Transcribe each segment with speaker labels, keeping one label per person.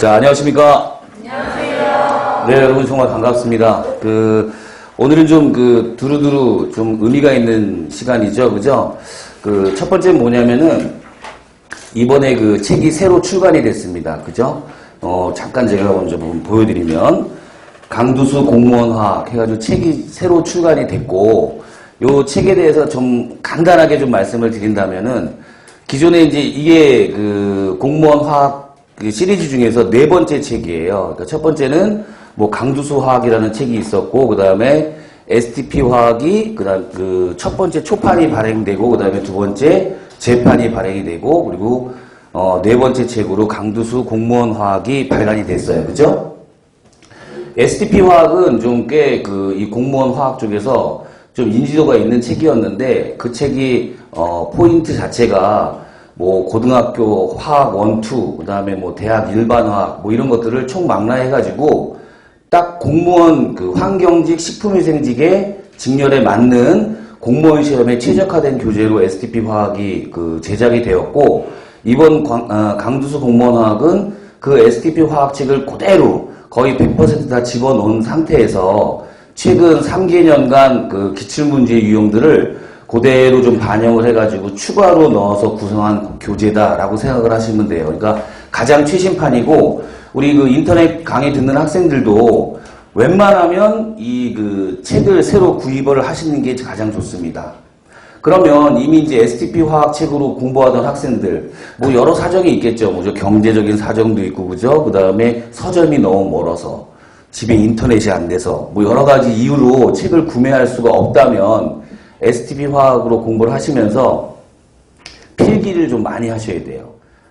Speaker 1: 자, 안녕하십니까? 안녕하세요. 네, 여러분 정말 반갑습니다. 그, 오늘은 좀 그, 두루두루 좀 의미가 있는 시간이죠. 그죠? 그, 첫 번째 뭐냐면은, 이번에 그 책이 새로 출간이 됐습니다. 그죠? 어, 잠깐 제가 먼저 좀 보여 드리면, 강두수 공무원화학 해 가지고 책이 새로 출간이 됐고, 요 책에 대해서 좀 간단하게 좀 말씀을 드린다면은, 기존에 이제 이게 그 공무원 화학 그 시리즈 중에서 네 번째 책이에요. 그러니까 첫 번째는 뭐 강두수 화학이라는 책이 있었고, 그 다음에 STP 화학이 그다음 그 첫 번째 초판이 발행되고, 그 다음에 두 번째 재판이 발행이 되고, 그리고 어, 네 번째 책으로 강두수 공무원 화학이 발간이 됐어요. 그죠? STP 화학은 좀 꽤 그 이 공무원 화학 쪽에서 좀 인지도가 있는 책이었는데 그 책이 어 포인트 자체가 뭐 고등학교 화학 원투 그다음에 뭐 대학 일반 화학 뭐 이런 것들을 총망라해 가지고 딱 공무원 그 환경직 식품위생직의 직렬에 맞는 공무원 시험에 최적화된 교재로 STP 화학이 그 제작이 되었고 이번 광- 어, 강두수 공무원 화학은 그 STP 화학책을 그대로 거의 100%다 집어넣은 상태에서 최근 3개년간 그 기출문제 유형들을 그대로 좀 반영을 해가지고 추가로 넣어서 구성한 교재다라고 생각을 하시면 돼요. 그러니까 가장 최신판이고 우리 그 인터넷 강의 듣는 학생들도 웬만하면 이 그 책을 새로 구입을 하시는 게 가장 좋습니다. 그러면 이미 이제 STP 화학 책으로 공부하던 학생들, 뭐 여러 사정이 있겠죠. 뭐죠. 경제적인 사정도 있고, 그죠? 그 다음에 서점이 너무 멀어서, 집에 인터넷이 안 돼서, 뭐 여러 가지 이유로 책을 구매할 수가 없다면, STP 화학으로 공부를 하시면서 필기를 좀 많이 하셔야 돼요.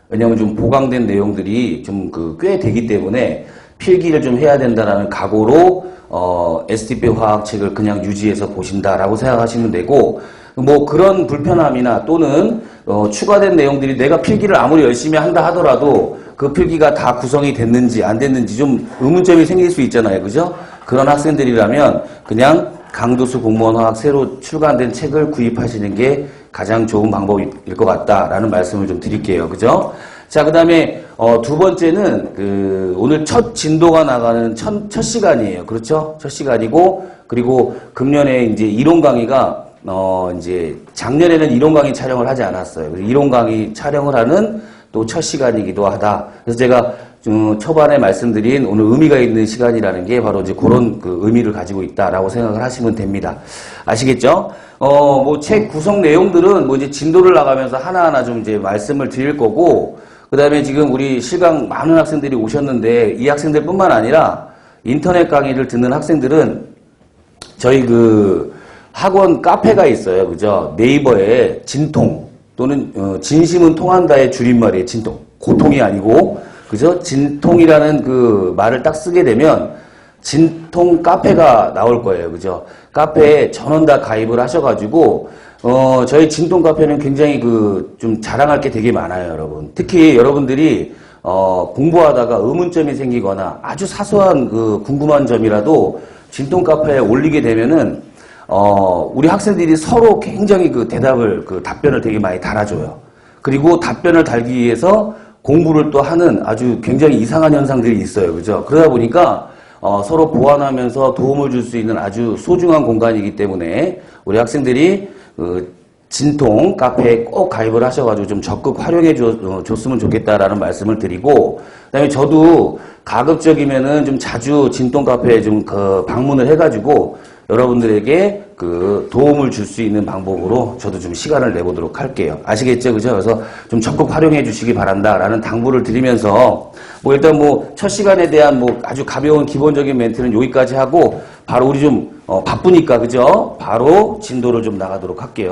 Speaker 1: 왜냐하면 좀 보강된 내용들이 좀 그 꽤 되기 때문에 필기를 좀 해야 된다라는 각오로 어, STP 화학 책을 그냥 유지해서 보신다라고 생각하시면 되고 뭐 그런 불편함이나 또는 어, 추가된 내용들이 내가 필기를 아무리 열심히 한다 하더라도 그 필기가 다 구성이 됐는지 안 됐는지 좀 의문점이 생길 수 있잖아요. 그죠? 그런 학생들이라면 그냥 강도수 공무원 화학 새로 출간된 책을 구입하시는 게 가장 좋은 방법일 것 같다라는 말씀을 좀 드릴게요. 그죠? 자, 그 다음에, 어, 두 번째는, 그, 오늘 첫 진도가 나가는 첫, 첫 시간이에요. 그렇죠? 첫 시간이고, 그리고 금년에 이제 이론 강의가, 어, 이제 작년에는 이론 강의 촬영을 하지 않았어요. 이론 강의 촬영을 하는 또 첫 시간이기도 하다. 그래서 제가 좀 초반에 말씀드린 오늘 의미가 있는 시간이라는 게 바로 이제 그런 그 의미를 가지고 있다라고 생각을 하시면 됩니다. 아시겠죠? 어, 뭐 책 구성 내용들은 뭐 이제 진도를 나가면서 하나하나 좀 이제 말씀을 드릴 거고, 그 다음에 지금 우리 실강 많은 학생들이 오셨는데 이 학생들 뿐만 아니라 인터넷 강의를 듣는 학생들은 저희 그 학원 카페가 있어요. 그죠? 네이버에 진통 또는 어, 진심은 통한다의 줄임말이에요. 진통. 고통이 아니고 그죠? 진통이라는 그 말을 딱 쓰게 되면 진통 카페가 나올 거예요. 그죠? 카페에 전원 다 가입을 하셔가지고 어, 저희 진통 카페는 굉장히 그 좀 자랑할 게 되게 많아요, 여러분. 특히 여러분들이 어, 공부하다가 의문점이 생기거나 아주 사소한 그 궁금한 점이라도 진통 카페에 올리게 되면은 어, 우리 학생들이 서로 굉장히 그 대답을 그 답변을 되게 많이 달아줘요. 그리고 답변을 달기 위해서 공부를 또 하는 아주 굉장히 이상한 현상들이 있어요. 그죠? 그러다 보니까 어, 서로 보완하면서 도움을 줄 수 있는 아주 소중한 공간이기 때문에 우리 학생들이 그 진통 카페에 꼭 가입을 하셔가지고 좀 적극 활용해 줘, 어, 줬으면 좋겠다라는 말씀을 드리고, 그다음에 저도 가급적이면은 좀 자주 진통 카페에 좀 그 방문을 해가지고 여러분들에게 그 도움을 줄 수 있는 방법으로 저도 좀 시간을 내보도록 할게요. 아시겠죠? 그죠? 그래서 좀 적극 활용해 주시기 바란다라는 당부를 드리면서 뭐 일단 뭐 첫 시간에 대한 뭐 아주 가벼운 기본적인 멘트는 여기까지 하고 바로 우리 좀 어, 바쁘니까 그죠? 바로 진도를 좀 나가도록 할게요.